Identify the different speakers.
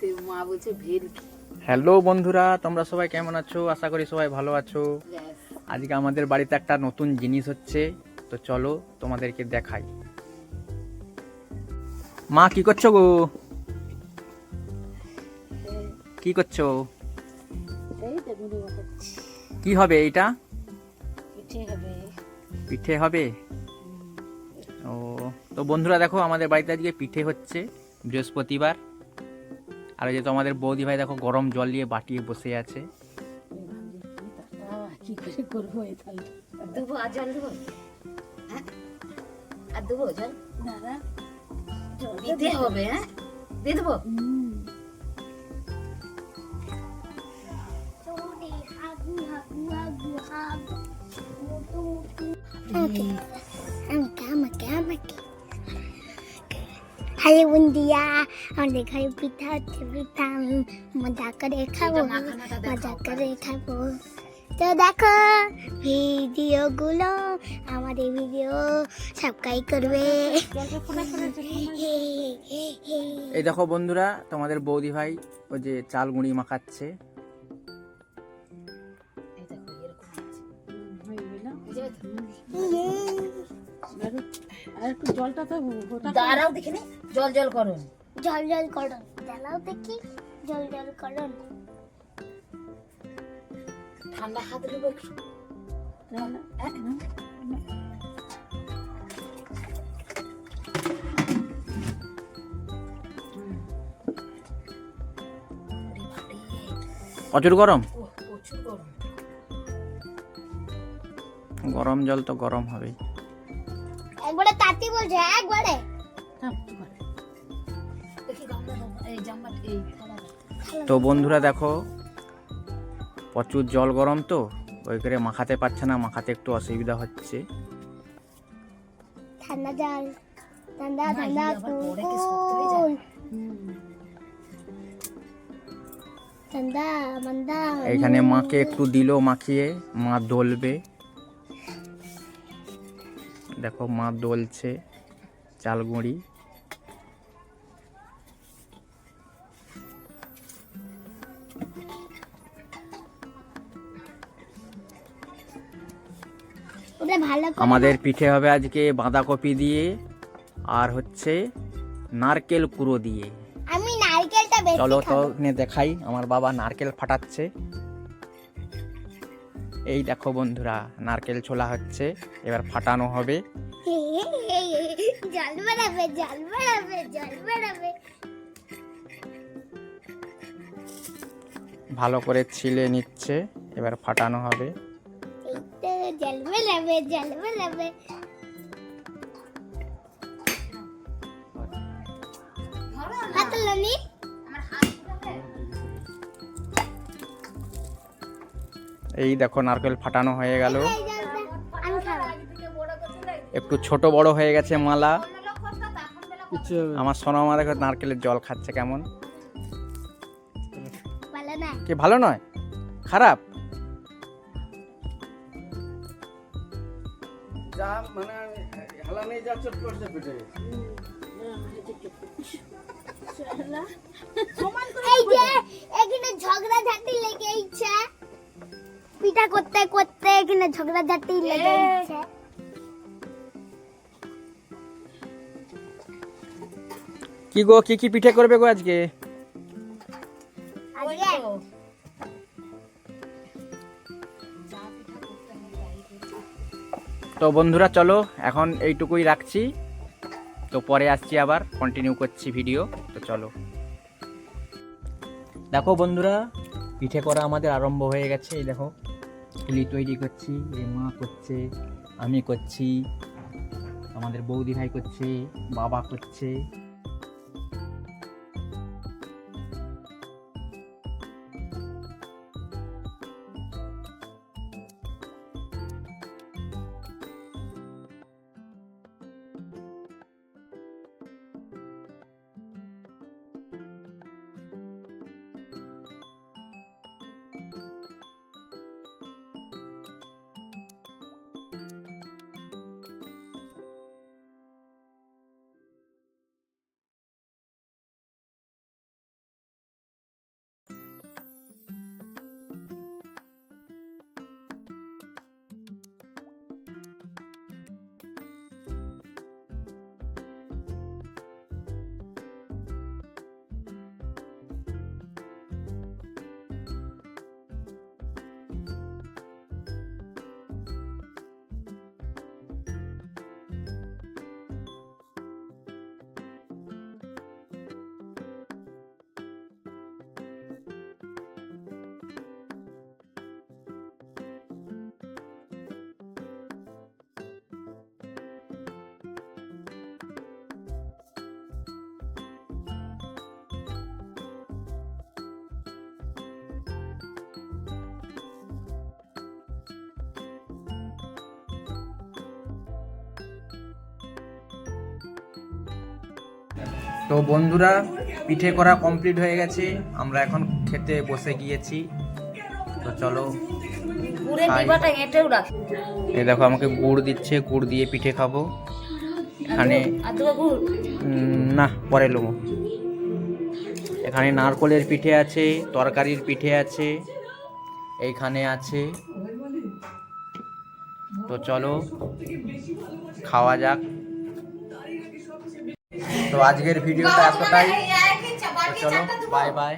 Speaker 1: সে মা বলছে ভেলকি
Speaker 2: হ্যালো বন্ধুরা তোমরা সবাই কেমন আছো? আশা করি সবাই ভালো আছো। আজকে আমাদের বাড়িতে একটা নতুন জিনিস হচ্ছে তো চলো তোমাদেরকে দেখাই। মা কি করছ গো? কি করছ? কি হবে
Speaker 1: হবে।
Speaker 2: পিঠে হবে? ও তো বন্ধুরা দেখো আমাদের বাড়িতে আজকে পিঠে হচ্ছে বৃহস্পতিবার। আর ওই যে তো আমাদের বৌদি ভাই দেখো গরম জল দিয়ে বাটিয়ে বসে আছে।
Speaker 1: আমি কি করে করব দেবো আর জল দেবো? হ্যাঁ? আর দেবো জল? দাদা। দিতে হবে হ্যাঁ? দিয়ে দেবো?
Speaker 3: হ্যালো বন্ধুরা আমাদের ঘরে পিঠা হচ্ছে পিঠা আমি মজা করে খাব মজা করে খাব তো দেখো ভিডিওগুলো আমাদের ভিডিও সাবস্ক্রাইব করবে
Speaker 2: এই দেখো বন্ধুরা তোমাদের বৌদি ভাই ওই যে চাল গুঁড়ি মাখাচ্ছে।
Speaker 1: এই
Speaker 4: আর একটু জলটা তো
Speaker 1: দাঁড়াও দেখে নে জল জল করো।
Speaker 3: জল জল করো জ্বালাও দেখি জল জল করো।
Speaker 1: ঠান্ডা হাত দেবো একটু
Speaker 2: প্রচুর গরম?
Speaker 1: গরম।
Speaker 2: গরম জল তো গরম হবে
Speaker 3: একবারে তাতি বলছে একবারে
Speaker 1: থালা দাও।
Speaker 2: তো বন্ধুরা দেখো প্রচুর জল গরম তো ওই করে মাখাতে পারছে না মাখাতে একটু অসুবিধা হচ্ছে।
Speaker 3: ঠান্ডা জল ঠান্ডা ঠান্ডা
Speaker 1: কি হয়ে
Speaker 2: এইখানে মাকে একটু দিল মাখিয়ে মা দলবে। দেখো মা দলছে। চাল গুঁড়ি আমাদের পিঠে হবে আজকে বাঁধাকপি দিয়ে আর হচ্ছে নারকেল কুড়ো দিয়ে।
Speaker 3: আমি নারকেলটা
Speaker 2: চলো তো দেখাই আমার বাবা নারকেল ফাটাচ্ছে। এই দেখো বন্ধুরা নারকেল ছোলা হচ্ছে এবার ফাটানো হবে।
Speaker 3: জল বেড়াবে জল বেড়াবে জল বেড়াবে।
Speaker 2: ভালো করে ছিলে নিচ্ছে এবার ফাটানো হবে।
Speaker 3: জল বেড়াবে জল বেড়াবে।
Speaker 2: এই দেখো নারকেল ফাটানো হয়ে গেল। একটু ছোট বড় হয়ে গেছে মালা। আমার সোনামা দেখো নারকেলের জল খাচ্ছে কেমন?
Speaker 3: ভালো
Speaker 2: কি ভালো নয়? খারাপ?
Speaker 4: যা মানে যা
Speaker 3: এই যে এখানে ঝগড়া ঝাঁটি লেগে ইচ্ছে পিঠা করতে করতে এখানে ঝগড়া ঝাঁটি লেগে ইচ্ছে
Speaker 2: কি গো কি কি পিঠে করবে গো আজকে?
Speaker 3: আজকে
Speaker 2: তো বন্ধুরা চলো এখন এইটুকুই রাখছি। তো পরে আসছি আবার কন্টিনিউ করছি ভিডিও তো চলো। দেখো বন্ধুরা পিঠে করা আমাদের আরম্ভ হয়ে গেছে, এই দেখো। পুলি তৈরি করছি মা করছে, আমি করছি, আমাদের বৌদি ভাই করছে, বাবা করছে। তো বন্ধুরা পিঠে করা কমপ্লিট হয়ে গেছে। আমরা এখন খেতে বসে গিয়েছি। তো চলো এই দেখো আমাকে গুড় দিচ্ছে গুড় দিয়ে পিঠে খাব। এখানে না পরে লোবো এখানে নারকলের পিঠে আছে তরকারির পিঠে আছে এইখানে আছে। তো চলো খাওয়া যাক। তো আজকের ভিডিওটা এতটাই তো চলো বাই বাই